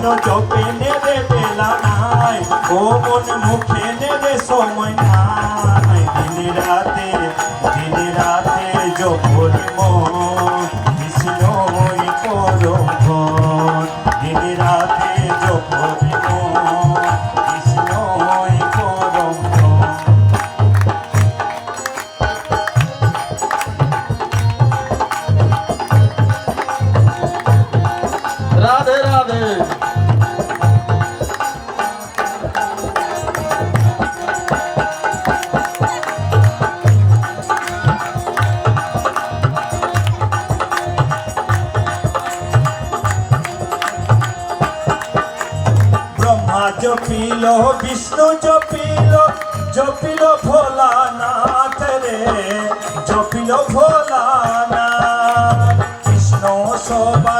কৃষ্ণ জপে নেবে বেলা নাই? ও মন মুখে নেবে সময় নাই। দিন রাতে দিন রাতে জপরে মন কৃষ্ণই করম দিন রাতে জপরে মন জপিল বিষ্ণু জপিল জপিল ভোলানাথ রে। জপিল ভোলানাথ কৃষ্ণ সবার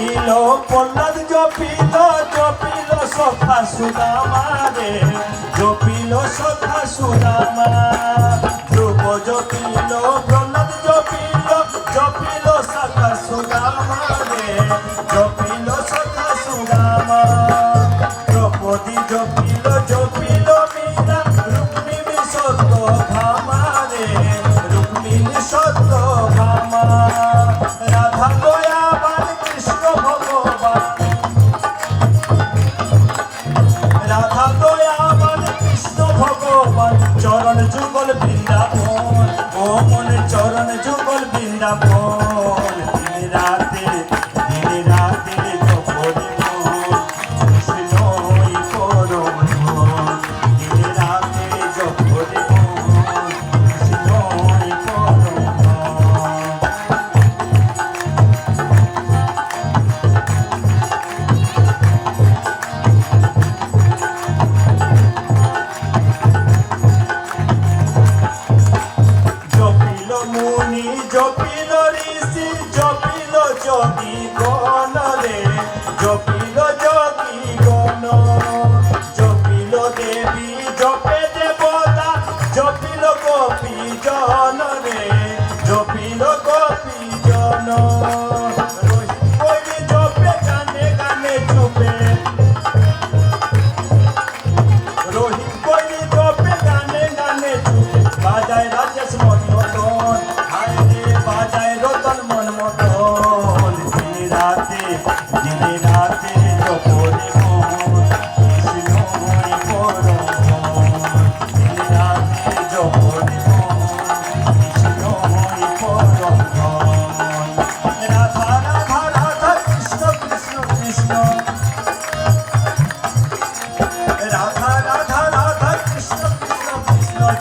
জপিল প্রহ্লাদ, জপিল জপিল সখা সুদামারে জপিল সখা সুদামা। ধ্রুব জপিল, প্রহ্লাদ, জপিল জপিল সখা সুদামারে জপিল সখা সুদামা। দ্রৌপদী জপিল জপিল মীরা, রুক্মিণী সত্য ভামারে রুক্মিণী সত্য ভামা রাধা জপিল ঋষি, জপিল যোগী গণ রে। জপিল যোগী গণ। জপিল দেবী, জপে দেবতা, জপিল গোপী জন রে। জপিল গোপী জন। জপে গানে গানে চুপে রোহিত জপে গানে গানে চুপে বাজায়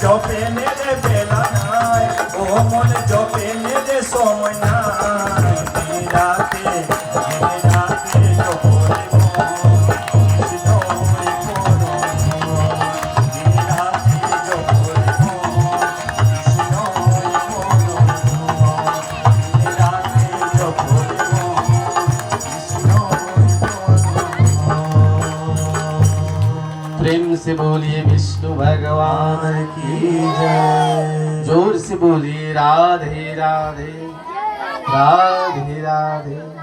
জপে নেরে বেলা নাই ও মনে জপে নেরে সময় নাই রাতে রাতে से बोलिए विष्णु भगवान की जय। ज़ोर से बोलिए राधे राधे राधे राधे।